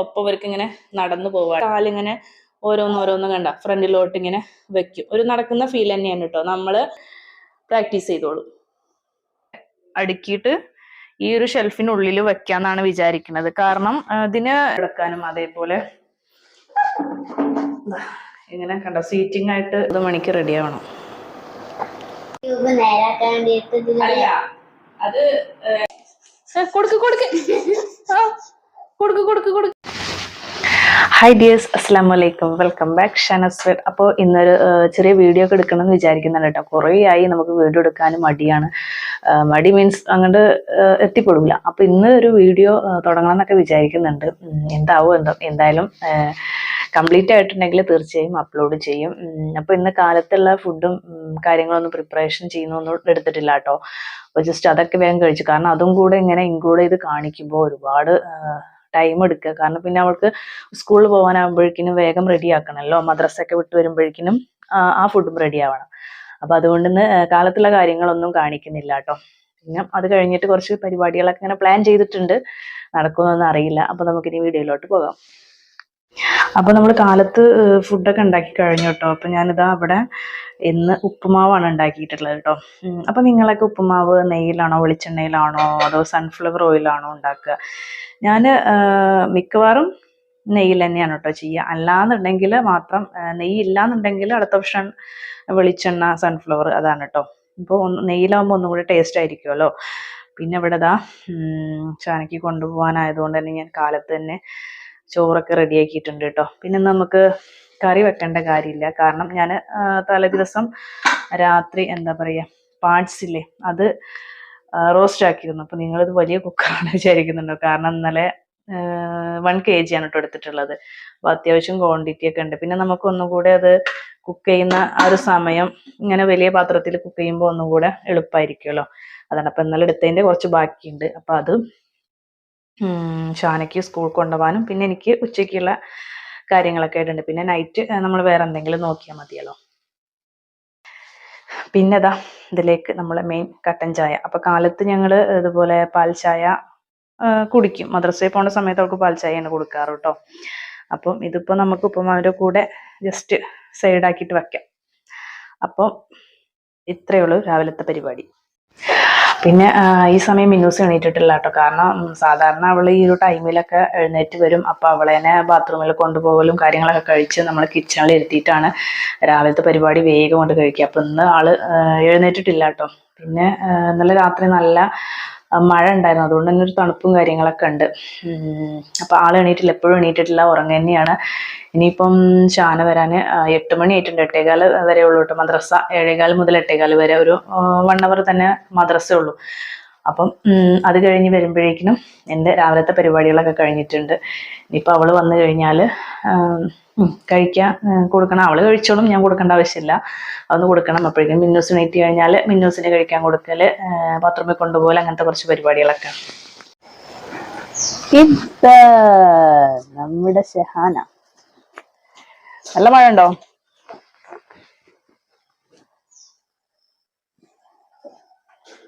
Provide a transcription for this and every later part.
ഒപ്പം ഇവർക്ക് ഇങ്ങനെ നടന്നു പോവാ. കാലിങ്ങനെ ഓരോന്നോരോന്ന് കണ്ട. ഫ്രണ്ടിലോട്ട് ഇങ്ങനെ വെക്കും. ഒരു നടക്കുന്ന ഫീൽ തന്നെയാണ് കേട്ടോ. നമ്മൾ പ്രാക്ടീസ് ചെയ്തോളൂ. അടുക്കിയിട്ട് ഈ ഒരു ഷെൽഫിനുള്ളിൽ വെക്കാന്നാണ് വിചാരിക്കുന്നത്. കാരണം ഇതിന് എടുക്കാനും അതേപോലെ ഇങ്ങനെ കണ്ട സീറ്റിംഗ് ആയിട്ട് ഇത് മണിക്ക് റെഡി ആവണം. അത് കൊടുക്ക് കൊടുക്ക്. കൊടുക്ക് കൊടുക്ക് കൊടുക്ക്. ഹായ് ഡിയേഴ്സ് അസ്സാം വലൈക്കും വെൽക്കം ബാക്ക് ഷനസ്വർ അപ്പോൾ ഇന്നൊരു ചെറിയ വീഡിയോ ഒക്കെ എടുക്കണമെന്ന് വിചാരിക്കുന്നുണ്ട് കേട്ടോ. കുറേ ആയി നമുക്ക് വീഡിയോ എടുക്കാനും മടിയാണ്. മടി മീൻസ് അങ്ങോട്ട് എത്തിപ്പെടില്ല അപ്പോൾ ഇന്ന് ഒരു വീഡിയോ തുടങ്ങണം എന്നൊക്കെ വിചാരിക്കുന്നുണ്ട്. എന്താവും എന്തോ എന്തായാലും കംപ്ലീറ്റ് ആയിട്ടുണ്ടെങ്കിൽ തീർച്ചയായും അപ്ലോഡ് ചെയ്യും. അപ്പോൾ ഇന്ന് കാലത്തുള്ള ഫുഡും കാര്യങ്ങളൊന്നും പ്രിപ്പറേഷൻ ചെയ്യുന്നൊന്നും എടുത്തിട്ടില്ല കേട്ടോ. അപ്പോൾ ജസ്റ്റ് അതൊക്കെ വേഗം കഴിച്ചു. കാരണം അതും കൂടെ ഇങ്ങനെ ഇൻക്ലൂഡ് ചെയ്ത് കാണിക്കുമ്പോൾ ഒരുപാട് ടൈം എടുക്കുക. കാരണം പിന്നെ അവൾക്ക് സ്കൂളിൽ പോകാനാകുമ്പോഴേക്കിനും വേഗം റെഡി ആക്കണമല്ലോ. വിട്ട് വരുമ്പോഴേക്കിനും ആ, ഫുഡും റെഡി ആവണം. അപ്പോൾ അതുകൊണ്ട് ഇന്ന് കാലത്തുള്ള കാര്യങ്ങളൊന്നും കാണിക്കുന്നില്ല കേട്ടോ. പിന്നെ അത് കഴിഞ്ഞിട്ട് കുറച്ച് പരിപാടികളൊക്കെ ഇങ്ങനെ പ്ലാൻ ചെയ്തിട്ടുണ്ട്. നടക്കുമെന്നൊന്നും അറിയില്ല. അപ്പോൾ നമുക്കിനി വീഡിയോയിലോട്ട് പോകാം. അപ്പോൾ നമ്മൾ കാലത്ത് ഫുഡൊക്കെ ഉണ്ടാക്കി കഴിഞ്ഞു കേട്ടോ. അപ്പോൾ ഞാനിതാ അവിടെ ഇന്ന് ഉപ്പുമാവാണ് ഉണ്ടാക്കിയിട്ടുള്ളത് കേട്ടോ. അപ്പോൾ നിങ്ങളൊക്കെ ഉപ്പുമാവ് നെയ്യിലാണോ വെളിച്ചെണ്ണയിലാണോ അതോ സൺഫ്ലവർ ഓയിലാണോ ഉണ്ടാക്കുക? ഞാൻ മിക്കവാറും നെയ്യിൽ തന്നെയാണ് കേട്ടോ ചെയ്യുക അല്ലാന്നുണ്ടെങ്കിൽ മാത്രം നെയ്യ് ഇല്ലാന്നുണ്ടെങ്കിൽ അടുത്ത ഓപ്ഷൻ വെളിച്ചെണ്ണ സൺഫ്ലവർ അതാണ് കേട്ടോ ഇപ്പോൾ ഒന്ന് നെയ്യിലാവുമ്പോൾ ഒന്നും കൂടി ടേസ്റ്റ് ആയിരിക്കുമല്ലോ പിന്നെ ഇവിടെ ഇതാ ചാനക്ക് കൊണ്ടുപോകാനായതുകൊണ്ട് തന്നെ ഞാൻ കാലത്ത് തന്നെ ചോറൊക്കെ റെഡിയാക്കിയിട്ടുണ്ട് കേട്ടോ പിന്നെ നമുക്ക് കറി വെക്കേണ്ട കാര്യമില്ല. കാരണം ഞാൻ തലേ ദിവസം രാത്രി എന്താ പറയുക പാർട്സ് ഇല്ലേ അത് റോസ്റ്റ് ആക്കിയിരുന്നു. അപ്പോൾ നിങ്ങളിത് വലിയ കുക്കറാണ് വിചാരിക്കുന്നുണ്ടോ. കാരണം ഇന്നലെ വൺ കെ ജി ആണ് കേട്ടോ എടുത്തിട്ടുള്ളത്. അപ്പോൾ അത്യാവശ്യം ക്വാണ്ടിറ്റി ഒക്കെ ഉണ്ട്. പിന്നെ നമുക്ക് ഒന്നുകൂടെ അത് കുക്ക് ചെയ്യുന്ന ആ ഒരു സമയം ഇങ്ങനെ വലിയ പാത്രത്തിൽ കുക്ക് ചെയ്യുമ്പോൾ ഒന്നും കൂടെ എളുപ്പമായിരിക്കുമല്ലോ അതാണ്. അപ്പോൾ ഇന്നലെ എടുത്തതിന്റെ കുറച്ച് ബാക്കിയുണ്ട്. അപ്പോൾ അത് ഷാനയ്ക്ക് സ്കൂൾ കൊണ്ടുപോകാനും പിന്നെ എനിക്ക് ഉച്ചയ്ക്കുള്ള കാര്യങ്ങളൊക്കെ ആയിട്ടുണ്ട്. പിന്നെ നൈറ്റ് നമ്മൾ വേറെ എന്തെങ്കിലും നോക്കിയാൽ മതിയല്ലോ. പിന്നെ ഇതാ ഇതിലേക്ക് നമ്മളെ മെയിൻ കട്ടൻ ചായ. അപ്പൊ കാലത്ത് ഞങ്ങൾ ഇതുപോലെ പാൽ ചായ കുടിക്കും. മദ്രസയിൽ പോണ സമയത്ത് അവൾക്ക് പാൽ ചായയാണ് കൊടുക്കാറ് കേട്ടോ അപ്പം ഇതിപ്പോ നമുക്ക് ഉപ്പുമാവിന്റെ കൂടെ ജസ്റ്റ് സൈഡാക്കിയിട്ട് വെക്കാം. അപ്പം ഇത്രയേ ഉള്ളൂ രാവിലത്തെ പരിപാടി. പിന്നെ ഈ സമയം മിന്നൂസ് എണീറ്റിട്ടില്ല കേട്ടോ കാരണം സാധാരണ അവൾ ഈ ഒരു ടൈമിലൊക്കെ എഴുന്നേറ്റ് വരും. അപ്പോൾ അവളെന്നെ ബാത്റൂമിൽ കൊണ്ടുപോകലും കാര്യങ്ങളൊക്കെ കഴിച്ച് നമ്മൾ കിച്ചണിൽ ഇരുത്തിയിട്ടാണ് രാവിലത്തെ പരിപാടി വേഗം കൊണ്ട് കഴിക്കുക. അപ്പം ഇന്ന് ആൾ എഴുന്നേറ്റിട്ടില്ല കേട്ടോ പിന്നെ ഇന്നലെ രാത്രി നല്ല മഴ ഉണ്ടായിരുന്നു. അതുകൊണ്ട് തന്നെ ഒരു തണുപ്പും കാര്യങ്ങളൊക്കെ ഉണ്ട്. അപ്പൊ ആൾ എണീറ്റില്ല. എപ്പോഴും എണീറ്റിട്ടില്ല. ഉറങ്ങ തന്നെയാണ്. ഇനിയിപ്പം ശാന വരാൻ എട്ട് മണി ആയിട്ടുണ്ട്. എട്ടേകാൽ വരെ ഉള്ളൂ കേട്ടോ. മദ്രസ ഏഴേകാൽ മുതൽ എട്ടേകാൽ വരെ. ഒരു വൺ അവർ തന്നെ മദ്രസ ഉള്ളൂ. അപ്പം അത് കഴിഞ്ഞ് വരുമ്പോഴേക്കിനും എന്റെ രാവിലത്തെ പരിപാടികളൊക്കെ കഴിഞ്ഞിട്ടുണ്ട്. ഇനിയിപ്പോൾ അവൾ വന്നു കഴിഞ്ഞാൽ കഴിക്കാൻ കൊടുക്കണം. അവൾ കഴിച്ചോളും ഞാൻ കൊടുക്കേണ്ട ആവശ്യമില്ല. അതൊന്ന് കൊടുക്കണം. അപ്പോഴേക്കും മിന്നൂസ് എത്തി കഴിഞ്ഞാൽ മിന്നൂസിന് കഴിക്കാൻ കൊടുക്കൽ ബാത്റൂമിൽ കൊണ്ടുപോകൽ അങ്ങനത്തെ കുറച്ച് പരിപാടികളൊക്കെ. നമ്മുടെ ഷെഹാന. നല്ല മഴ ഉണ്ടോ?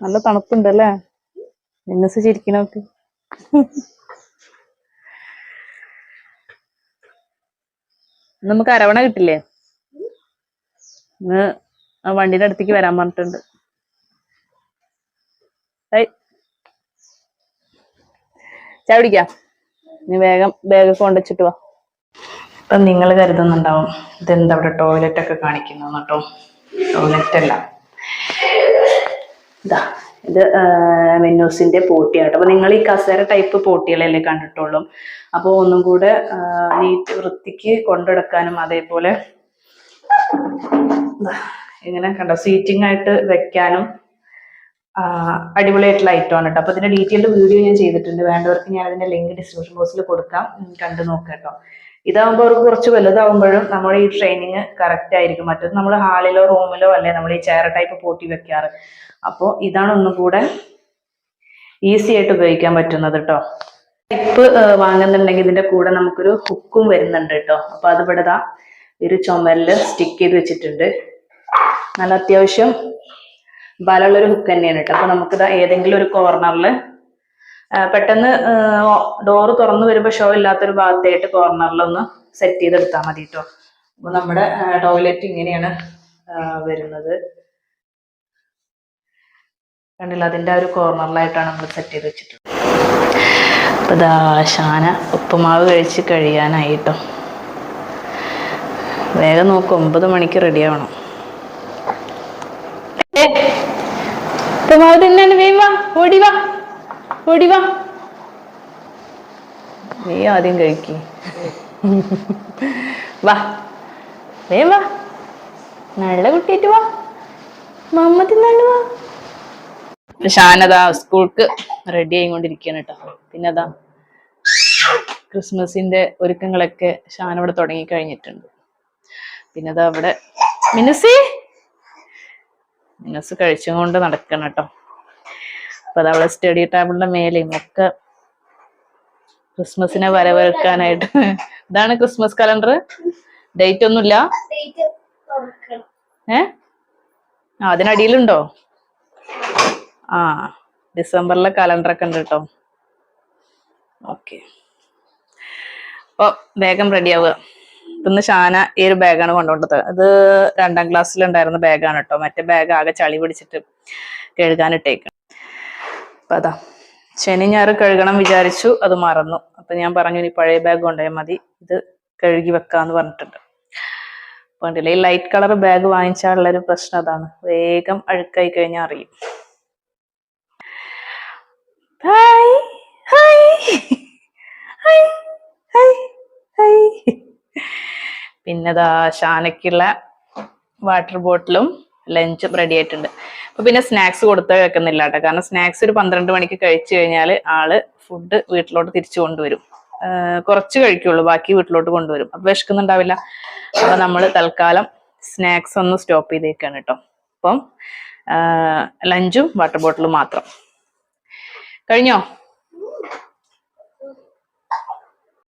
നല്ല തണുപ്പുണ്ടല്ലേ? മിന്നൂസ് ചിരിക്കണോക്ക് നമുക്ക് അരവണ കിട്ടില്ലേ? ഇന്ന് ആ വണ്ടിയുടെ അടുത്തേക്ക് വരാൻ പറഞ്ഞിട്ടുണ്ട്. ചായ നീ വേഗം ബാഗൊക്കെ കൊണ്ടുവച്ചിട്ട് വാ. ഇപ്പം നിങ്ങൾ കരുതുന്നുണ്ടാവും ഇതെന്താ അവിടെ ടോയ്ലറ്റ് ഒക്കെ കാണിക്കുന്നു കേട്ടോ. ടോയ്ലറ്റ് അല്ല. ഇതാ. ഇത് മെന്നൂസിന്റെ പോട്ടിയാട്ടോ. അപ്പൊ നിങ്ങൾ ഈ കസേര ടൈപ്പ് പോട്ടികളല്ലേ കണ്ടിട്ടുള്ളൂ. അപ്പോൾ ഒന്നും കൂടെ നീറ്റ് വൃത്തിക്ക് കൊണ്ടെടുക്കാനും അതേപോലെ ഇങ്ങനെ കണ്ടോ സീറ്റിംഗ് ആയിട്ട് വെക്കാനും അടിപൊളിയായിട്ടുള്ള ഐറ്റം ആണ് കേട്ടോ. അപ്പൊ ഇതിന്റെ ഡീറ്റെയിൽഡ് വീഡിയോ ഞാൻ ചെയ്തിട്ടുണ്ട്. വേണ്ടവർക്ക് ഞാൻ അതിന്റെ ലിങ്ക് ഡിസ്ക്രിപ്ഷൻ ബോക്സിൽ കൊടുക്കാം. കണ്ടു നോക്കാം കേട്ടോ. ഇതാകുമ്പോൾ അവർക്ക് കുറച്ച് വലുതാവുമ്പോഴും നമ്മുടെ ഈ ട്രെയിനിങ് കറക്റ്റ് ആയിരിക്കും. മറ്റത് നമ്മൾ ഹാളിലോ റൂമിലോ അല്ലെ നമ്മൾ ഈ ചെയർ ടൈപ്പ് പോട്ടി വെക്കാറ്. അപ്പോൾ ഇതാണ് ഒന്നും കൂടെ ഈസി ആയിട്ട് ഉപയോഗിക്കാൻ പറ്റുന്നത് കേട്ടോ ടൈപ്പ് വാങ്ങുന്നുണ്ടെങ്കിൽ ഇതിന്റെ കൂടെ നമുക്കൊരു ഹുക്കും വരുന്നുണ്ട് കേട്ടോ അപ്പൊ അത് ഇവിടെ ദാ ഒരു ചുമരിൽ സ്റ്റിക്ക് ചെയ്ത് വെച്ചിട്ടുണ്ട്. നല്ല അത്യാവശ്യം ബലമുള്ളൊരു ഹുക്ക് തന്നെയാണ് കേട്ടോ അപ്പൊ നമുക്കിതാ ഏതെങ്കിലും ഒരു കോർണറിൽ പെട്ടെന്ന് ഡോറ് തുറന്നു വരുമ്പോൾ ഷോ ഇല്ലാത്തൊരു ഭാഗത്തായിട്ട് കോർണറിലൊന്ന് സെറ്റ് ചെയ്തെടുത്താൽ മതി കേട്ടോ അപ്പൊ നമ്മുടെ ടോയ്ലറ്റ് ഇങ്ങനെയാണ് വരുന്നത്. കണ്ടില്ല അതിന്റെ ഒരു കോർണറിലായിട്ടാണ് നമ്മൾ സെറ്റ് ചെയ്ത് വെച്ചിട്ടുള്ളത്. അപ്പോൾ ദാശാന ഉപ്പുമാവ് കഴിച്ച് കഴിയാനായിട്ടോ. വേഗം നോക്ക് ഒമ്പത് മണിക്ക് റെഡി ആവണം. ഉപ്പുമാവ് തിന്നാണ് വേഗം വാ ഓടി നീ ആദ്യം കഴിക്ക്. വാ വേഗം നല്ല കുട്ടിയിട്ട് വാ. മമ്മ തിന്നാണ്ട് വാ. ഷാനതാ സ്കൂൾക്ക് റെഡി ആയിക്കൊണ്ടിരിക്കുകയാണ് കേട്ടോ. പിന്നെ അതാ ക്രിസ്മസിന്റെ ഒരുക്കങ്ങളൊക്കെ ഷാന ഇവിടെ തുടങ്ങി കഴിഞ്ഞിട്ടുണ്ട്. പിന്നെ അതാ അവിടെ മിനസി മിനസ് കഴിച്ചുകൊണ്ട് നടക്കണം കേട്ടോ. അപ്പൊ അത് അവിടെ സ്റ്റഡി ടേബിളിന്റെ മേലെയും ഒക്കെ ക്രിസ്മസിനെ വരവേൽക്കാനായിട്ട്. ഇതാണ് ക്രിസ്മസ് കലണ്ടർ ഡേറ്റ് ഒന്നുമില്ല. ഏ? ആ അതിനടിയിലുണ്ടോ? ആ ഡിസംബറിലെ കലണ്ടർ ഒക്കെ ഉണ്ട് കേട്ടോ ഓക്കെ. അപ്പൊ വേഗം റെഡി ആവുക. ഇന്ന് ഷാന ഈ ഒരു ബാഗാണ് കൊണ്ടുകൊണ്ടത് അത് രണ്ടാം ക്ലാസ്സിലുണ്ടായിരുന്ന ബാഗാണ് കേട്ടോ മറ്റേ ബാഗ് ആകെ ചളി പിടിച്ചിട്ട് കഴുകാനിട്ടേക്ക് അപ്പൊ അതാ. ശനി ഞാറ് കഴുകണം വിചാരിച്ചു. അത് മറന്നു. അപ്പൊ ഞാൻ പറഞ്ഞു ഇനി പഴയ ബാഗ് കൊണ്ടുപോയാൽ മതി. ഇത് കഴുകി വെക്കാന്ന് പറഞ്ഞിട്ടുണ്ട്. വേണ്ടില്ല ഈ ലൈറ്റ് കളർ ബാഗ് വാങ്ങിച്ചാലുള്ളൊരു പ്രശ്നം അതാണ്. വേഗം അഴുക്കായി കഴിഞ്ഞാൽ അറിയും. Hi hi hi hi hi പിന്നെതാ ഷാനയ്ക്കുള്ള വാട്ടർ ബോട്ടിലും ലഞ്ചും റെഡി ആയിട്ടുണ്ട്. അപ്പൊ പിന്നെ സ്നാക്സ് കൊടുത്ത് വെക്കുന്നില്ല കേട്ടോ. കാരണം സ്നാക്സ് ഒരു പന്ത്രണ്ട് മണിക്ക് കഴിച്ചു കഴിഞ്ഞാൽ ആൾ ഫുഡ് വീട്ടിലോട്ട് തിരിച്ചു കൊണ്ടുവരും. കുറച്ച് കഴിക്കുള്ളൂ ബാക്കി വീട്ടിലോട്ട് കൊണ്ടുവരും. അപ്പൊ വിശക്കുന്നുണ്ടാവില്ല. അപ്പൊ നമ്മൾ തൽക്കാലം സ്നാക്സ് ഒന്ന് സ്റ്റോപ്പ് ചെയ്തേക്കാണ് കേട്ടോ. അപ്പം ലഞ്ചും വാട്ടർ ബോട്ടിലും മാത്രം. കഴിഞ്ഞോ?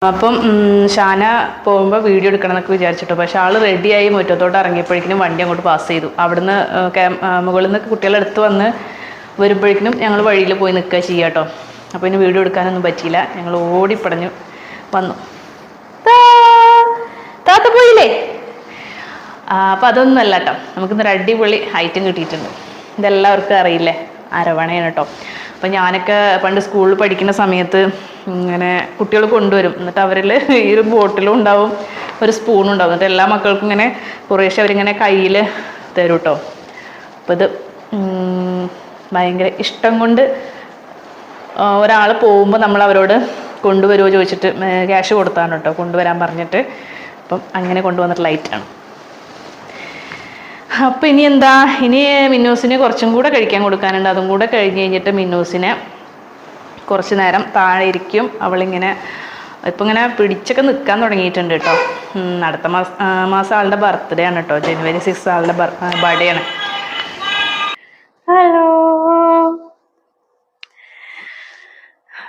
അപ്പം ഷാന പോകുമ്പോൾ വീഡിയോ എടുക്കണം എന്നൊക്കെ വിചാരിച്ചിട്ടു. പക്ഷെ ആൾ റെഡിയായി മുറ്റത്തോട്ട് ഇറങ്ങിയപ്പോഴേക്കും വണ്ടി അങ്ങോട്ട് പാസ് ചെയ്തു. അവിടുന്ന് മുകളിൽ നിന്ന് കുട്ടികളെ അടുത്ത് വന്ന് വരുമ്പോഴേക്കും ഞങ്ങൾ വഴിയിൽ പോയി നിൽക്കുക ചെയ്യുക കേട്ടോ അപ്പോൾ ഇനി വീഡിയോ എടുക്കാനൊന്നും പറ്റിയില്ല. ഞങ്ങൾ ഓടിപ്പടഞ്ഞു വന്നു. താത്ത പോയില്ലേ? അപ്പം അപ്പൊ അതൊന്നും അല്ല കേട്ടോ നമുക്കിന്നൊരു അടിപൊളി ഹൈറ്റും കിട്ടിയിട്ടുണ്ട്. ഇതെല്ലാവർക്കും അറിയില്ലേ? അരവണയാണ് കേട്ടോ അപ്പൊ ഞാനൊക്കെ പണ്ട് സ്കൂളിൽ പഠിക്കുന്ന സമയത്ത് ഇങ്ങനെ കുട്ടികൾ കൊണ്ടുവരും. എന്നിട്ട് അവരിൽ ഈ ഒരു ബോട്ടിലും ഉണ്ടാവും ഒരു സ്പൂണും ഉണ്ടാവും. എന്നിട്ട് എല്ലാ മക്കൾക്കും ഇങ്ങനെ കുറേശ്ശെ അവരിങ്ങനെ കയ്യിൽ തരും കേട്ടോ അപ്പം ഇത് ഭയങ്കര ഇഷ്ടം കൊണ്ട് ഒരാൾ പോകുമ്പോൾ നമ്മൾ അവരോട് കൊണ്ടുവരുമോ ചോദിച്ചിട്ട് ക്യാഷ് കൊടുത്താണ് കേട്ടോ കൊണ്ടുവരാൻ പറഞ്ഞിട്ട്. അപ്പം അങ്ങനെ കൊണ്ടുവന്നിട്ട് ലൈറ്റാണ് അപ്പം ഇനി എന്താ? ഇനി മിന്നൂസിന് കുറച്ചും കൂടെ കഴിക്കാൻ കൊടുക്കാനുണ്ട്. അതും കൂടെ കഴിഞ്ഞ് കഴിഞ്ഞിട്ട് മിന്നോസിനെ കുറച്ച് നേരം താഴെ ഇരിക്കും. അവളിങ്ങനെ ഇപ്പം ഇങ്ങനെ പിടിച്ചൊക്കെ നിൽക്കാൻ തുടങ്ങിയിട്ടുണ്ട് കേട്ടോ. അടുത്ത മാസം മാസം ആളുടെ ബർത്ത്ഡേ ആണ് കേട്ടോ. ജനുവരി സിക്സ് ആളുടെ ബർത്ത്ഡേ ആണ്. ഹലോ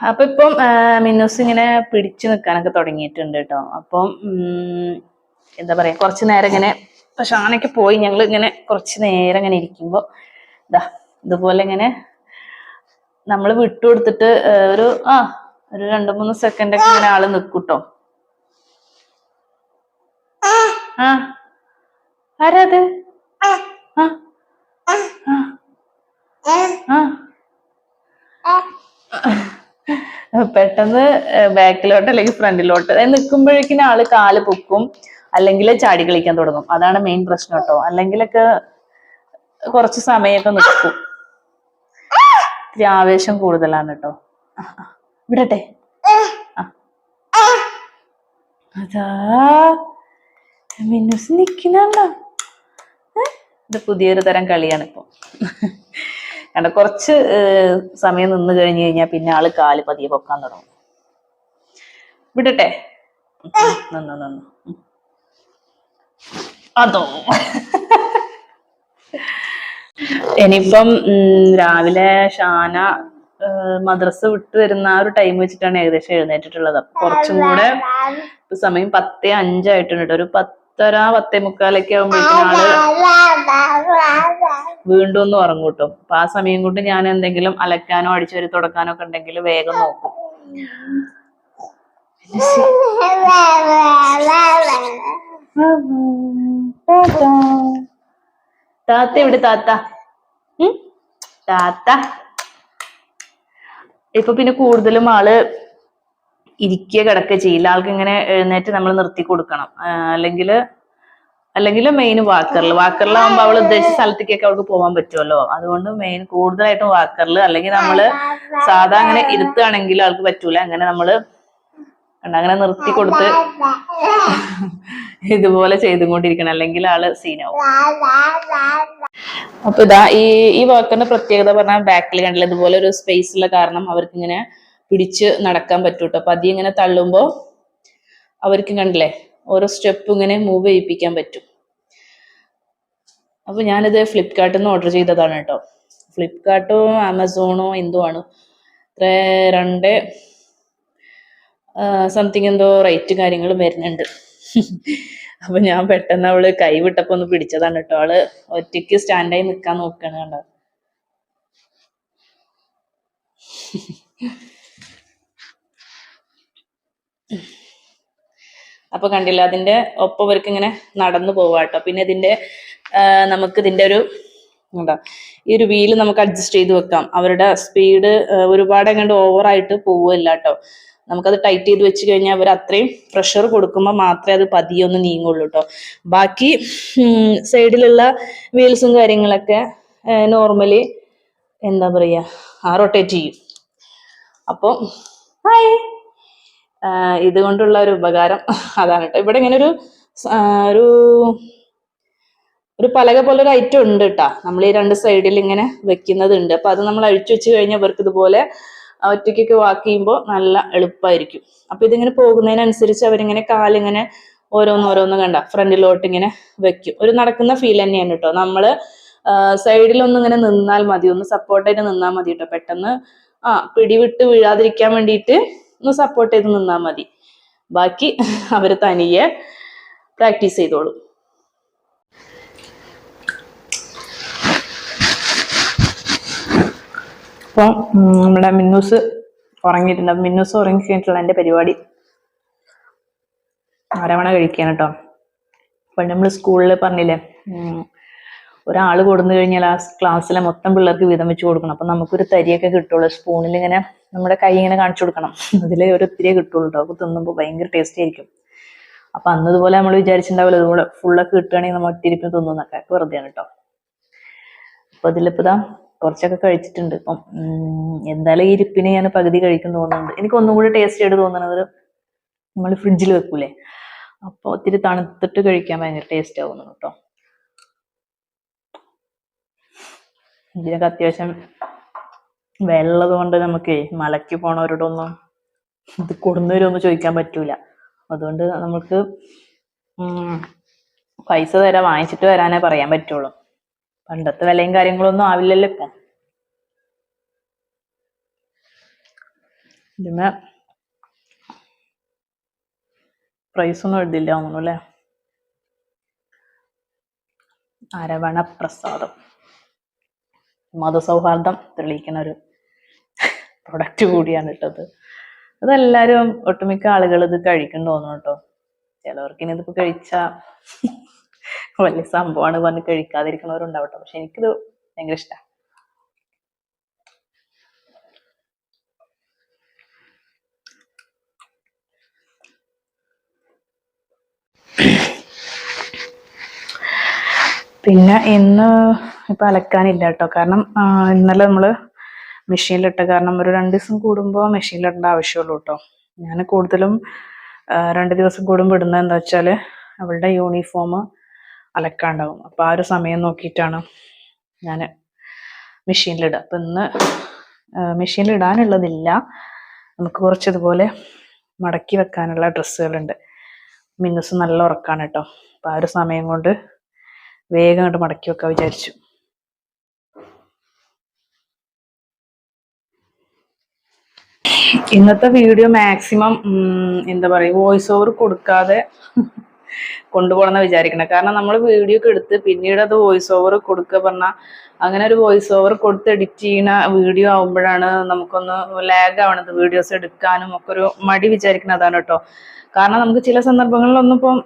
അപ്പൊ ഇപ്പം മിന്നോസ് ഇങ്ങനെ പിടിച്ചു നിൽക്കാനൊക്കെ തുടങ്ങിയിട്ടുണ്ട് കേട്ടോ. അപ്പം എന്താ പറയുക കുറച്ച് നേരം ഇങ്ങനെ ഇപ്പൊ ഷാനയ്ക്ക് പോയി ഞങ്ങൾ ഇങ്ങനെ കുറച്ച് നേരം ഇങ്ങനെ ഇരിക്കുമ്പോ ഇതാ ഇതുപോലെ ഇങ്ങനെ നമ്മൾ വിട്ടുകൊടുത്തിട്ട് ഒരു ആ ഒരു രണ്ടു മൂന്ന് സെക്കൻഡ് ഒക്കെ ഇങ്ങനെ ആൾ നിൽക്കൂട്ടോ ആ ആരാത് പെട്ടെന്ന് ബാക്കിലോട്ട് അല്ലെങ്കിൽ ഫ്രണ്ടിലോട്ട് നിൽക്കുമ്പോഴേക്കിനും ആൾ കാൽ പൊക്കും. അല്ലെങ്കിൽ ചാടി കളിക്കാൻ തുടങ്ങും. അതാണ് മെയിൻ പ്രശ്നം കേട്ടോ. അല്ലെങ്കിലൊക്കെ കുറച്ച് സമയമൊക്കെ നിൽക്കും. ഇത്തിരി ആവേശം കൂടുതലാണ് കേട്ടോ. വിടട്ടെ. അതാ മിന്നുസ് നിക്കണല്ലോ ഇത് പുതിയൊരു തരം കളിയാണ് ഇപ്പൊ കാരണം കുറച്ച് സമയം നിന്ന് കഴിഞ്ഞു കഴിഞ്ഞാൽ പിന്നെ ആൾ കാൽ പതിയെ പൊക്കാൻ തുടങ്ങും. വിടട്ടെ. നന്നു നിന്നു. അതോ? ഇനിയിപ്പം രാവിലെ ഷാന മദ്രസ വിട്ട് വരുന്ന ആ ഒരു ടൈം വെച്ചിട്ടാണ് ഏകദേശം എഴുന്നേറ്റിട്ടുള്ളത്. അപ്പൊ കുറച്ചും കൂടെ സമയം പത്തേ അഞ്ചായിട്ടുണ്ട് കേട്ടോ. ഒരു പത്തര പത്തേ മുക്കാലൊക്കെ ആകുമ്പോഴേക്കും ആൾ വീണ്ടും ഒന്ന് ഉറങ്ങും കേട്ടോ. അപ്പൊ ആ സമയം കൊണ്ട് ഞാൻ എന്തെങ്കിലും അലക്കാനോ അടിച്ചുവരി തുടക്കാനോ ഒക്കെ ഉണ്ടെങ്കിൽ വേഗം നോക്കും. താത്ത എവിടെ താത്ത? താത്ത. ഇപ്പൊ പിന്നെ കൂടുതലും ആൾ ഇരിക്കുക കിടക്കുക ചെയ്യില്ല. ആൾക്ക് ഇങ്ങനെ എഴുന്നേറ്റ് നമ്മൾ നിർത്തി കൊടുക്കണം. അല്ലെങ്കിൽ അല്ലെങ്കിൽ മെയിൻ വാക്കറിൽ വാക്കറിലാവുമ്പോ അവൾ ഉദ്ദേശിച്ച സ്ഥലത്തേക്കൊക്കെ അവൾക്ക് പോകാൻ പറ്റുമല്ലോ അതുകൊണ്ട് മെയിൻ കൂടുതലായിട്ടും വാക്കറിൽ അല്ലെങ്കിൽ നമ്മൾ സാധാ അങ്ങനെ ഇരുത്തുകയാണെങ്കിൽ ആൾക്ക് പറ്റൂല. അങ്ങനെ കണ്ടോ, അങ്ങനെ നിർത്തി കൊടുത്ത് ഇതുപോലെ ചെയ്തുകൊണ്ടിരിക്കണം. അല്ലെങ്കിൽ ആൾ സീനാവും അപ്പൊ ഇതാ ഈ ഈ വർക്കിന്റെ പ്രത്യേകത പറഞ്ഞാൽ ബാക്കിൽ കണ്ടില്ല ഇതുപോലെ ഒരു സ്പേസ് ഉള്ള കാരണം അവർക്ക് ഇങ്ങനെ പിടിച്ച് നടക്കാൻ പറ്റൂട്ടോ. അപ്പൊ അതി ഇങ്ങനെ തള്ളുമ്പോ അവർക്ക് കണ്ടില്ലേ ഓരോ സ്റ്റെപ്പ് ഇങ്ങനെ മൂവ് ചെയ്യിപ്പിക്കാൻ പറ്റും. അപ്പൊ ഞാനിത് ഫ്ലിപ്കാർട്ടിൽ നിന്ന് ഓർഡർ ചെയ്തതാണ് കേട്ടോ. ഫ്ലിപ്കാർട്ടോ ആമസോണോ എന്തോ ആണ്. ഇത്ര രണ്ട് സംതിങ് എന്തോ റേറ്റ് കാര്യങ്ങളും വരുന്നുണ്ട്. അപ്പൊ ഞാൻ പെട്ടെന്ന് അവൾ കൈ വിട്ടപ്പോ ഒന്ന് പിടിച്ചതാണ് കേട്ടോ അവൾ ഒറ്റയ്ക്ക് സ്റ്റാൻഡായി നിക്കാൻ നോക്കാണ് കണ്ടോ. അപ്പൊ കണ്ടില്ല അതിന്റെ ഒപ്പം അവർക്ക് ഇങ്ങനെ നടന്നു പോവാട്ടോ പിന്നെ ഇതിന്റെ നമുക്ക് ഇതിന്റെ ഒരു എന്താ ഈ ഒരു വീൽ നമുക്ക് അഡ്ജസ്റ്റ് ചെയ്ത് വെക്കാം. അവരുടെ സ്പീഡ് ഒരുപാട് അങ്ങോട്ട് ഓവറായിട്ട് പോവില്ല കേട്ടോ നമുക്കത് ടൈറ്റ് ചെയ്ത് വെച്ച് കഴിഞ്ഞാൽ അവർ അത്രയും പ്രഷർ കൊടുക്കുമ്പോൾ മാത്രമേ അത് പതിയെ ഒന്ന് നീങ്ങുള്ളൂ കേട്ടോ ബാക്കി സൈഡിലുള്ള വീൽസും കാര്യങ്ങളൊക്കെ നോർമലി എന്താ പറയുക ആ റൊട്ടേറ്റ് ചെയ്യും. അപ്പോൾ ഹായ് ഇതുകൊണ്ടുള്ള ഒരു ഉപകാരം അതാണ് കേട്ടോ ഇവിടെ ഇങ്ങനെ ഒരു ഒരു ഒരു പലക പോലെ ഒരു ഐറ്റം ഉണ്ട് കേട്ടാ നമ്മൾ ഈ രണ്ട് സൈഡിൽ ഇങ്ങനെ വെക്കുന്നത് ഉണ്ട് അപ്പൊ അത് നമ്മൾ അഴിച്ചു വെച്ച് കഴിഞ്ഞാൽ ഇവർക്ക് ഇതുപോലെ ഒറ്റയ്ക്കൊക്കെ വാക്ക് ചെയ്യുമ്പോൾ നല്ല എളുപ്പമായിരിക്കും അപ്പൊ ഇതിങ്ങനെ പോകുന്നതിനനുസരിച്ച് അവരിങ്ങനെ കാലിങ്ങനെ ഓരോന്നോരോന്ന് ഓരോന്ന് കണ്ട ഫ്രണ്ടിലോട്ട് ഇങ്ങനെ വെക്കും. ഒരു നടക്കുന്ന ഫീൽ തന്നെയാണ് കേട്ടോ നമ്മൾ സൈഡിലൊന്നും ഇങ്ങനെ നിന്നാൽ മതി. ഒന്ന് സപ്പോർട്ടായിട്ട് നിന്നാൽ മതി കേട്ടോ പെട്ടെന്ന് ആ പിടിവിട്ട് വീഴാതിരിക്കാൻ വേണ്ടിയിട്ട് ഒന്ന് സപ്പോർട്ട് ചെയ്ത് നിന്നാൽ മതി. ബാക്കി അവർ തനിയെ പ്രാക്ടീസ് ചെയ്തോളും. അപ്പോൾ നമ്മുടെ മിന്നൂസ് ഉറങ്ങിയിട്ടുണ്ട്. മിന്നൂസ് ഉറങ്ങി കഴിഞ്ഞിട്ടുള്ള എന്റെ പരിപാടി അരവണ കഴിക്കാൻ കേട്ടോ. അപ്പം നമ്മൾ സ്കൂളിൽ പറഞ്ഞില്ലേ ഒരാൾ കൊടുന്നു കഴിഞ്ഞാൽ ആ ക്ലാസ്സിലെ മൊത്തം പിള്ളേർക്ക് വീതം വെച്ച് കൊടുക്കണം. അപ്പം നമുക്കൊരു തരിയൊക്കെ കിട്ടുള്ളൂ. സ്പൂണിൽ ഇങ്ങനെ നമ്മുടെ കൈ ഇങ്ങനെ കാണിച്ചു കൊടുക്കണം. അതിൽ ഒരു ഒത്തിരിയേ കിട്ടുള്ളൂ കേട്ടോ. അപ്പോൾ തിന്നുമ്പോൾ ഭയങ്കര ടേസ്റ്റ് ആയിരിക്കും. അപ്പം അന്ന് ഇതുപോലെ നമ്മൾ വിചാരിച്ചിട്ടുണ്ടാവില്ല ഇതുപോലെ ഫുള്ളൊക്കെ കിട്ടുകയാണെങ്കിൽ നമ്മൾ ഒത്തിരിപ്പം തിന്നുന്നൊക്കെ. വെറുതെയാണ് കേട്ടോ. അപ്പോൾ ഇതിലിപ്പോൾ ഇതാ കുറച്ചൊക്കെ കഴിച്ചിട്ടുണ്ട്. ഇപ്പം എന്തായാലും ഈ ഇരിപ്പിന് ഞാൻ പകുതി കഴിക്കും തോന്നുന്നുണ്ട്. എനിക്ക് ഒന്നും കൂടി ടേസ്റ്റ് ആയിട്ട് തോന്നുന്നത് നമ്മൾ ഫ്രിഡ്ജിൽ വെക്കൂലേ? അപ്പൊ ഒത്തിരി തണുത്തിട്ട് കഴിക്കാൻ ഭയങ്കര ടേസ്റ്റ് ആവുന്നു കേട്ടോ ഇതിനൊക്കെ അത്യാവശ്യം വെള്ളത് കൊണ്ട് നമുക്ക് മലയ്ക്ക് പോണവരോടൊന്നും ഇത് കൊടുന്നവരൊന്നും ചോദിക്കാൻ പറ്റൂല. അതുകൊണ്ട് നമുക്ക് പൈസ തരാൻ വാങ്ങിച്ചിട്ട് വരാനേ പറയാൻ പറ്റുള്ളൂ. പണ്ടത്തെ വിലയും കാര്യങ്ങളൊന്നും ആവില്ലല്ലോ ഇപ്പൊ. ഇതിന് പ്രൈസ് ഒന്നും എഴുതില്ല തോന്നുന്നു അല്ലേ? അരവണ പ്രസാദം. മതസൗഹാർദ്ദം തെളിയിക്കുന്ന ഒരു പ്രൊഡക്റ്റ് കൂടിയാണ് ഇട്ടത്. അതെല്ലാരും ഒട്ടുമിക്ക ആളുകൾ ഇത് കഴിക്കണ്ടോന്നു കേട്ടോ. ചിലവർക്ക് ഇനി ഇതിപ്പോ കഴിച്ചാ വലിയ സംഭവമാണ് പറഞ്ഞ് കഴിക്കാതിരിക്കുന്നവരുണ്ടാവട്ടോ. പക്ഷെ എനിക്കിത് ഭയങ്കര ഇഷ്ടമാണ് പിന്നെ ഇന്ന് ഇപ്പൊ അലക്കാനില്ല കേട്ടോ. കാരണം ഇന്നലെ നമ്മൾ മെഷീനിലിട്ട കാരണം ഒരു രണ്ട് ദിവസം കൂടുമ്പോൾ മെഷീനിലിടേണ്ട ആവശ്യമുള്ളൂ കേട്ടോ. ഞാൻ കൂടുതലും രണ്ട് ദിവസം കൂടുമ്പോൾ ഇടുന്നത് എന്താ വെച്ചാൽ അവളുടെ യൂണിഫോം അലക്കാണ്ടാവും. അപ്പൊ ആ ഒരു സമയം നോക്കിയിട്ടാണ് ഞാൻ മെഷീനിലിടുക. അപ്പൊ ഇന്ന് മെഷീനിലിടാനുള്ളതില്ല. നമുക്ക് കുറച്ച് ഇതുപോലെ മടക്കി വെക്കാനുള്ള ഡ്രസ്സുകളുണ്ട്. മിന്നസ് നല്ല ഉറക്കാണ് കേട്ടോ. അപ്പൊ ആ ഒരു സമയം കൊണ്ട് വേഗം അങ്ങോട്ട് മടക്കി വെക്കാൻ വിചാരിച്ചു. ഇന്നത്തെ വീഡിയോ മാക്സിമം എന്താ പറയുക വോയിസ് ഓവർ കൊടുക്കാതെ കൊണ്ടുപോകണമെന്ന് വിചാരിക്കണം. കാരണം നമ്മൾ വീഡിയോ ഒക്കെ എടുത്ത് പിന്നീട് അത് വോയിസ് ഓവർ കൊടുക്കുക പറഞ്ഞാൽ അങ്ങനെ ഒരു വോയിസ് ഓവർ കൊടുത്ത് എഡിറ്റ് ചെയ്യുന്ന വീഡിയോ ആവുമ്പോഴാണ് നമുക്കൊന്ന് ലാഗ് ആവണത്. വീഡിയോസ് എടുക്കാനും ഒക്കെ ഒരു മടി വിചാരിക്കുന്നതാണ് കേട്ടോ. കാരണം നമുക്ക് ചില സന്ദർഭങ്ങളിലൊന്നും ഇപ്പം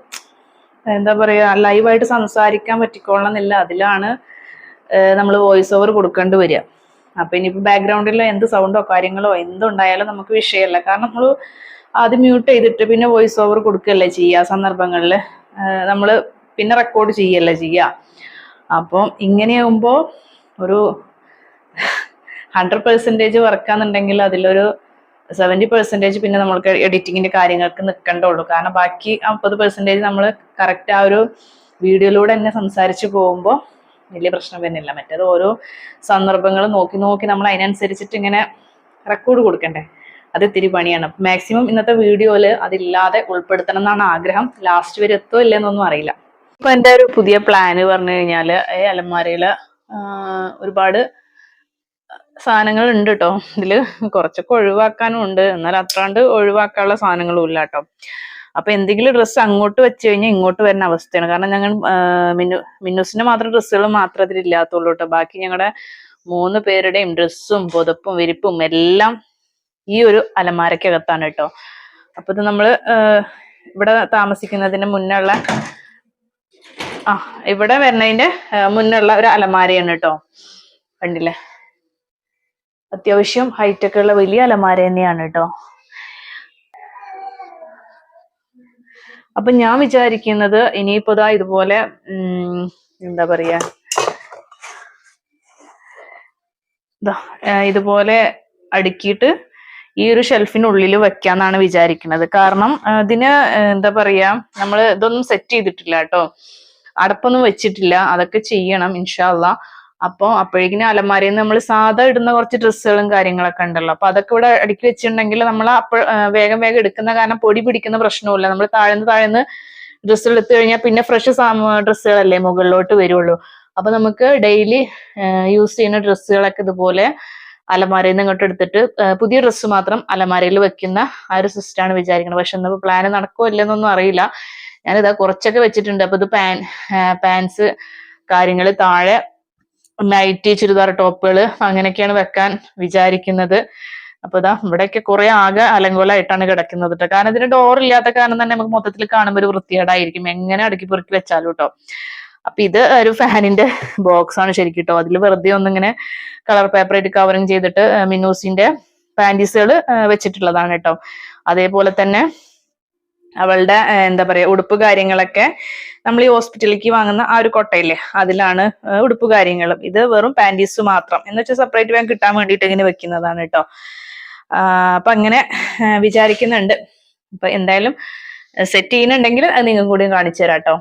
എന്താ പറയാ ലൈവായിട്ട് സംസാരിക്കാൻ പറ്റിക്കൊള്ളണമെന്നില്ല. അതിലാണ് നമ്മൾ വോയിസ് ഓവർ കൊടുക്കേണ്ടി വരിക. അപ്പൊ ഇനിയിപ്പോ ബാക്ക്ഗ്രൗണ്ടിൽ എന്ത് സൗണ്ടോ കാര്യങ്ങളോ എന്തുണ്ടായാലും നമുക്ക് വിഷയമല്ല കാരണം നമ്മൾ ആദ്യം മ്യൂട്ട് ചെയ്തിട്ട് പിന്നെ വോയിസ് ഓവർ കൊടുക്കുകയല്ലേ ചെയ്യുക സന്ദർഭങ്ങളിൽ നമ്മൾ പിന്നെ റെക്കോർഡ് ചെയ്യല്ലേ ചെയ്യുക അപ്പം ഇങ്ങനെയാകുമ്പോൾ ഒരു ഹൺഡ്രഡ് പെർസെന്റേജ് വർക്കാന്നുണ്ടെങ്കിൽ അതിലൊരു സെവന്റി പെർസെന്റേജ് പിന്നെ നമ്മൾക്ക് എഡിറ്റിങ്ങിന്റെ കാര്യങ്ങൾക്ക് നിൽക്കേണ്ടുള്ളൂ കാരണം ബാക്കി അമ്പത് പെർസെന്റേജ് നമ്മൾ കറക്റ്റ് ആ ഒരു വീഡിയോയിലൂടെ തന്നെ സംസാരിച്ച് പോകുമ്പോൾ വലിയ പ്രശ്നം വരുന്നില്ല. മറ്റേത് ഓരോ സന്ദർഭങ്ങൾ നോക്കി നോക്കി നമ്മൾ അതിനനുസരിച്ചിട്ട് ഇങ്ങനെ റെക്കോർഡ് കൊടുക്കണ്ടേ? അത് ഇത്തിരി പണിയാണ്. മാക്സിമം ഇന്നത്തെ വീഡിയോയിൽ അതില്ലാതെ ഉൾപ്പെടുത്തണം എന്നാണ് ആഗ്രഹം. ലാസ്റ്റ് വരെ എത്തോ ഇല്ലെന്നൊന്നും അറിയില്ല. ഇപ്പൊ എന്റെ ഒരു പുതിയ പ്ലാന് പറഞ്ഞു കഴിഞ്ഞാൽ ഈ അലമാരയിൽ ഒരുപാട് സാധനങ്ങൾ ഉണ്ട് കേട്ടോ ഇതിൽ കുറച്ചൊക്കെ ഒഴിവാക്കാനും ഉണ്ട്. എന്നാൽ അത്രാണ്ട് ഒഴിവാക്കാനുള്ള സാധനങ്ങളും ഇല്ല കേട്ടോ അപ്പൊ എന്തെങ്കിലും ഡ്രസ്സ് അങ്ങോട്ട് വെച്ച് കഴിഞ്ഞാൽ ഇങ്ങോട്ട് വരുന്ന അവസ്ഥയാണ്. കാരണം ഞങ്ങൾ മിന്നു മിന്നുസിന്റെ മാത്രം ഡ്രസ്സുകൾ മാത്രം അതിലില്ലാത്തുള്ളൂ കേട്ടോ ബാക്കി ഞങ്ങളുടെ മൂന്ന് പേരുടെയും ഡ്രസ്സും പുതപ്പും വിരിപ്പും എല്ലാം ഈ ഒരു അലമാരക്കകത്താണ് കേട്ടോ. അപ്പൊ ഇത് നമ്മൾ ഇവിടെ താമസിക്കുന്നതിന് മുന്നുള്ള ആ ഇവിടെ വരുന്നതിന്റെ മുന്നുള്ള ഒരു അലമാരയാണ് കേട്ടോ. കണ്ടില്ലേ? അത്യാവശ്യം ഹൈറ്റൊക്കെ ഉള്ള വലിയ അലമാര തന്നെയാണ് കേട്ടോ. അപ്പൊ ഞാൻ വിചാരിക്കുന്നത് ഇനിയിപ്പോ ഇതാ ഇതുപോലെ എന്താ പറയാ ഇതുപോലെ അടുക്കിയിട്ട് ഈ ഒരു ഷെൽഫിനുള്ളിൽ വെക്കാന്നാണ് വിചാരിക്കുന്നത് കാരണം ഇതിന് എന്താ പറയാ നമ്മൾ ഇതൊന്നും സെറ്റ് ചെയ്തിട്ടില്ല കേട്ടോ. അടപ്പൊന്നും വെച്ചിട്ടില്ല. അതൊക്കെ ചെയ്യണം ഇൻഷാല്ല അപ്പോൾ അപ്പോഴേക്കിനും അലമാരയിൽ നിന്ന് നമ്മൾ സാധാ ഇടുന്ന കുറച്ച് ഡ്രസ്സുകളും കാര്യങ്ങളൊക്കെ ഉണ്ടല്ലോ. അപ്പൊ അതൊക്കെ ഇവിടെ അടുക്കി വെച്ചിട്ടുണ്ടെങ്കിൽ നമ്മൾ അപ്പോൾ വേഗം വേഗം എടുക്കുന്ന കാരണം പൊടി പിടിക്കുന്ന പ്രശ്നമില്ല നമ്മൾ താഴ്ന്ന് താഴ്ന്ന് ഡ്രസ്സുകൾ എടുത്തു കഴിഞ്ഞാൽ പിന്നെ ഫ്രഷ് ഡ്രസ്സുകളല്ലേ മുകളിലോട്ട് വരുള്ളൂ. അപ്പൊ നമുക്ക് ഡെയിലി യൂസ് ചെയ്യുന്ന ഡ്രസ്സുകളൊക്കെ ഇതുപോലെ അലമാരയിൽ നിന്ന് ഇങ്ങോട്ട് എടുത്തിട്ട് പുതിയ ഡ്രസ്സ് മാത്രം അലമാരയിൽ വെക്കുന്ന ആ ഒരു സിസ്റ്റമാണ് വിചാരിക്കുന്നത് പക്ഷെ ഇന്നിപ്പോ പ്ലാൻ നടക്കുമോ ഇല്ലെന്നൊന്നും അറിയില്ല. ഞാനിതാ കുറച്ചൊക്കെ വെച്ചിട്ടുണ്ട്. അപ്പൊ ഇത് പാൻ പാൻസ് കാര്യങ്ങൾ താഴെ നൈറ്റി ചുരിദാർ ടോപ്പുകൾ അങ്ങനെയൊക്കെയാണ് വെക്കാൻ വിചാരിക്കുന്നത്. അപ്പൊ ഇതാ ഇവിടെയൊക്കെ കുറെ ആകെ അലങ്കോലായിട്ടാണ് കിടക്കുന്നത് കേട്ടോ കാരണം ഇതിന് ഡോർ ഇല്ലാത്ത കാരണം തന്നെ നമുക്ക് മൊത്തത്തിൽ കാണുമ്പോൾ ഒരു വൃത്തികേടായിരിക്കും. എങ്ങനെ അടുക്കി പെറുക്കി വെച്ചാലും കേട്ടോ അപ്പൊ ഇത് ഒരു ഫാനിന്റെ ബോക്സ് ആണ് ശരിക്കും കേട്ടോ അതിൽ വെറുതെ ഒന്നിങ്ങനെ കളർ പേപ്പർ ആയിട്ട് കവറിങ് ചെയ്തിട്ട് മിന്നൂസിന്റെ പാന്റീസുകൾ വെച്ചിട്ടുള്ളതാണ് കേട്ടോ. അതേപോലെ തന്നെ അവളുടെ എന്താ പറയാ ഉടുപ്പ് കാര്യങ്ങളൊക്കെ നമ്മൾ ഈ ഹോസ്പിറ്റലിലേക്ക് വാങ്ങുന്ന ആ ഒരു കൊട്ടയില്ലേ അതിലാണ് ഉടുപ്പ് കാര്യങ്ങളും. ഇത് വെറും പാന്റീസ് മാത്രം. എന്ന് വെച്ചാൽ സെപ്പറേറ്റ് ബാങ്ക് കിട്ടാൻ വേണ്ടിയിട്ട് ഇങ്ങനെ വെക്കുന്നതാണ് കേട്ടോ. അപ്പൊ അങ്ങനെ വിചാരിക്കുന്നുണ്ട്. അപ്പൊ എന്തായാലും സെറ്റ് ചെയ്യുന്നുണ്ടെങ്കിൽ അത് നിങ്ങൾ കൂടി കാണിച്ചു തരാം കേട്ടോ.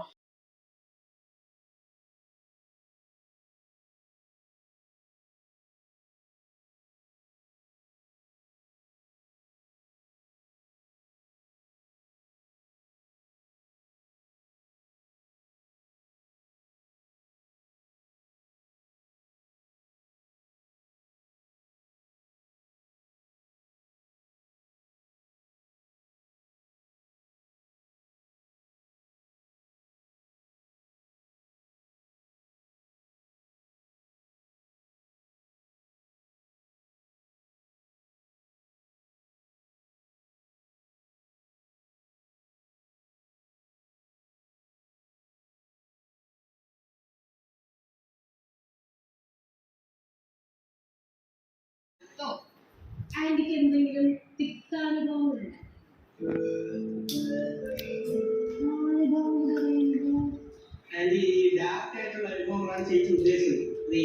ചേച്ചി ഉദ്ദേശിച്ചത് ഈ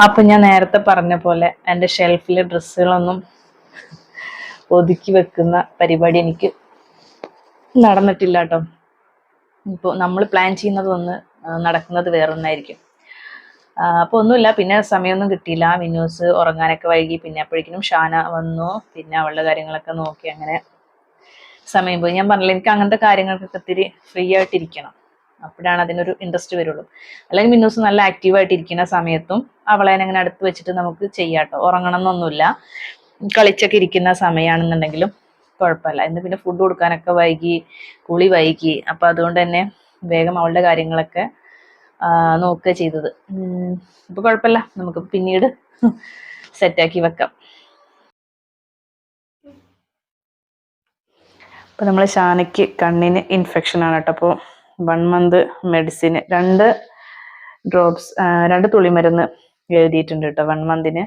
അപ്പൊ ഞാൻ നേരത്തെ പറഞ്ഞ പോലെ എന്റെ ഷെൽഫിലെ ഡ്രസ്സുകളൊന്നും ഒതുക്കി വെക്കുന്ന പരിപാടി എനിക്ക് നടന്നിട്ടില്ല കേട്ടോ. ഇപ്പോൾ നമ്മൾ പ്ലാൻ ചെയ്യുന്നതൊന്ന് ഒന്ന് നടക്കുന്നത് വേറൊന്നായിരിക്കും. അപ്പോൾ ഒന്നുമില്ല. പിന്നെ സമയമൊന്നും കിട്ടിയില്ല. മിന്നൂസ് ഉറങ്ങാനൊക്കെ വൈകി. പിന്നെ അപ്പോഴേക്കും ഷാന വന്നു. പിന്നെ അവളുടെ കാര്യങ്ങളൊക്കെ നോക്കി അങ്ങനെ സമയം പോയി. ഞാൻ പറഞ്ഞില്ല എനിക്ക് അങ്ങനത്തെ കാര്യങ്ങൾക്കൊക്കെ ഇത്തിരി ഫ്രീ ആയിട്ടിരിക്കണം. അപ്പോഴാണ് അതിനൊരു ഇൻട്രസ്റ്റ് വരുള്ളൂ. അല്ലെങ്കിൽ മിന്നൂസ് നല്ല ആക്റ്റീവായിട്ട് ഇരിക്കുന്ന സമയത്തും അവളെ അങ്ങനെ അടുത്ത് വെച്ചിട്ട് നമുക്ക് ചെയ്യാട്ടോ ഉറങ്ങണം എന്നൊന്നുമില്ല. കളിച്ചൊക്കെ ഇരിക്കുന്ന സമയമാണെന്നുണ്ടെങ്കിലും കുഴപ്പമില്ല. ഇന്ന് പിന്നെ ഫുഡ് കൊടുക്കാനൊക്കെ വൈകി കുളി വൈകി. അപ്പൊ അതുകൊണ്ട് തന്നെ വേഗം അവളുടെ കാര്യങ്ങളൊക്കെ നോക്കുക ചെയ്തത്. ഇപ്പൊ കുഴപ്പമില്ല. നമുക്ക് പിന്നീട് സെറ്റാക്കി വെക്കാം. ഇപ്പൊ നമ്മൾ ഷാനയ്ക്ക് കണ്ണിന് ഇൻഫെക്ഷൻ ആണ് കേട്ടോ. അപ്പോൾ വൺ മന്ത് മെഡിസിന് രണ്ട് ഡ്രോപ്സ് രണ്ട് തുള്ളിമരുന്ന് എഴുതിയിട്ടുണ്ട് കേട്ടോ വൺ മന്തിന്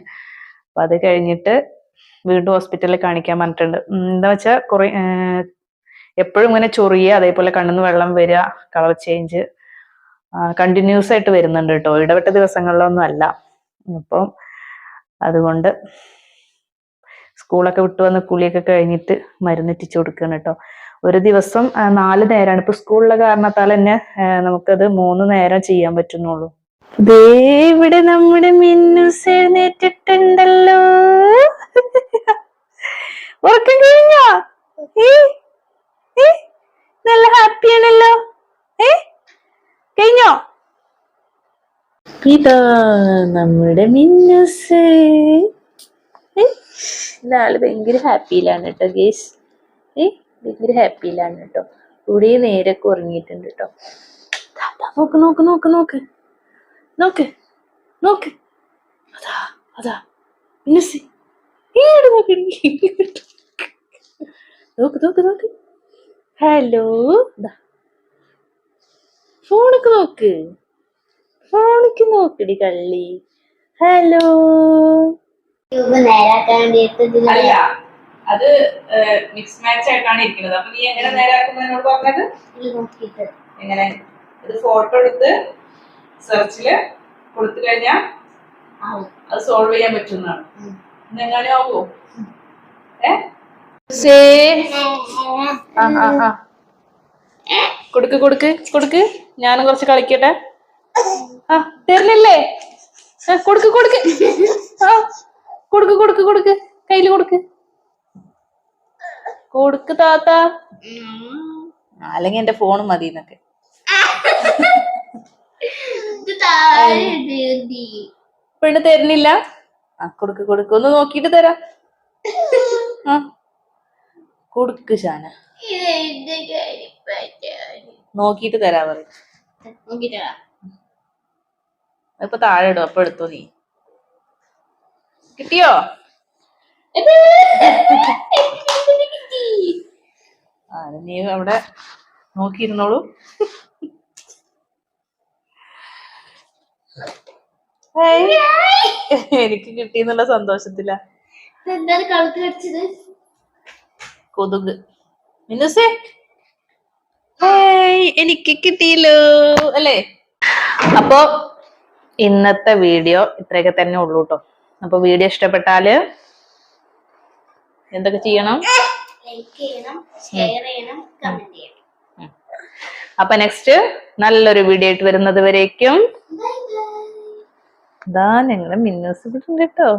അപ്പൊ അത് കഴിഞ്ഞിട്ട് വീണ്ടും ഹോസ്പിറ്റലിൽ കാണിക്കാൻ പറഞ്ഞിട്ടുണ്ട്. എന്താ വെച്ചാൽ കുറെ എപ്പോഴും ഇങ്ങനെ ചൊറിയ അതേപോലെ കണ്ണിന്ന് വെള്ളം വരിക കളർ ചേഞ്ച് കണ്ടിന്യൂസ് ആയിട്ട് വരുന്നുണ്ട് കേട്ടോ ഇടവിട്ട ദിവസങ്ങളിലൊന്നും അല്ല. അപ്പം അതുകൊണ്ട് സ്കൂളൊക്കെ വിട്ടു വന്ന് കുളിയൊക്കെ കഴിഞ്ഞിട്ട് മരുന്നെത്തിച്ചു കൊടുക്കുകയാണ് കേട്ടോ ഒരു ദിവസം നാല് നേരമാണ് ഇപ്പൊ സ്കൂളിലെ കാരണത്താൽ തന്നെ നമുക്കത് മൂന്ന് നേരം ചെയ്യാൻ പറ്റുന്നുള്ളൂ. ഇവിടെ നമ്മുടെ മിന്നൂസ് എഴുന്നേറ്റിട്ടുണ്ടല്ലോ ഉറക്കം കഴിഞ്ഞോ? നല്ല ഹാപ്പിയാണല്ലോ. ഏ? കഴിഞ്ഞോ ഇതാ നമ്മുടെ മിന്നസ് ഇതാൾ ഭയങ്കര ഹാപ്പിയിലാണ് കേട്ടോ ഗേസ് ഏ ഭയങ്കര ഹാപ്പിയിലാണ് കേട്ടോ ഇവിടെ നേരൊക്കെ ഉറങ്ങിയിട്ടുണ്ട് കേട്ടോ നോക്ക് നോക്ക് നോക്ക് നോക്ക് നോക്ക് നോക്ക് അതാ അതാ മിന്നസ് നോക്ക് നോക്ക് നോക്ക് നോക്ക് ഹലോ ഫോണൊക്കെ നോക്ക്. ഫോണിക്ക് നോക്കടി കള്ളി. ഹലോ. അല്ല അത് മിക്സ് മാച്ച് ആയിട്ടാണ് ഇരിക്കുന്നത്. അപ്പൊ നീ എങ്ങനെ നേരാക്കുന്നതിനോട് പറഞ്ഞത്? എങ്ങനെ? ഇത് ഫോട്ടോ എടുത്ത് സെർച്ചിൽ കൊടുത്തു കഴിഞ്ഞാൽ. അത് സോൾവ് ചെയ്യാൻ പറ്റുന്നതാണ്. ഇന്നെങ്ങനെ ആവോ ഏ? ആ ആ ആ. കൊടുക്ക് കൊടുക്ക് കൊടുക്ക്. ഞാനും കുറച്ച് കളിക്കട്ടെ. ആ തരുന്നില്ലേ? കൊടുക്ക് കൊടുക്ക്. ആ കൊടുക്ക് കൊടുക്ക് കൊടുക്ക്. കയ്യിൽ കൊടുക്ക്. കൊടുക്ക് താത്ത. അല്ലെങ്കിൽ എന്റെ ഫോൺ മതി എന്നൊക്കെ. പെണ്ണ് തരുന്നില്ല. ആ കൊടുക്ക് കൊടുക്ക്. ഒന്ന് നോക്കിട്ട് തരാം. ആ. കൊടുക്ക് ഷാന. നോക്കിട്ട് തരാ വാ. ഇപ്പൊ താഴെ ഇടും അപ്പൊ എടുത്തു നീ. കിട്ടിയോ? നീ അവിടെ നോക്കിയിരുന്നോളൂ. എനിക്ക് കിട്ടിന്നുള്ള സന്തോഷത്തില്ല എന്താണ് കഴുത്ത് കടിച്ചത്? കൊതുക്. മിനുസേ? ഹേയ് എനിക്ക് കിട്ടിയല്ലോ. അല്ലേ? അപ്പോ ഇന്നത്തെ വീഡിയോ ഇത്രയൊക്കെ തന്നെ ഉള്ളൂ കേട്ടോ അപ്പൊ വീഡിയോ ഇഷ്ടപ്പെട്ടാൽ എന്തൊക്കെ ചെയ്യണം? ലൈക്ക് ചെയ്യണം ഷെയർ ചെയ്യണം കമന്റ് ചെയ്യണം. അപ്പൊ നെക്സ്റ്റ് നല്ലൊരു വീഡിയോ ആയിട്ട് വരുന്നത് വരേക്കും. ഇതാ ഞങ്ങളെ മിന്നൂസ് വിടുന്നുണ്ട് കേട്ടോ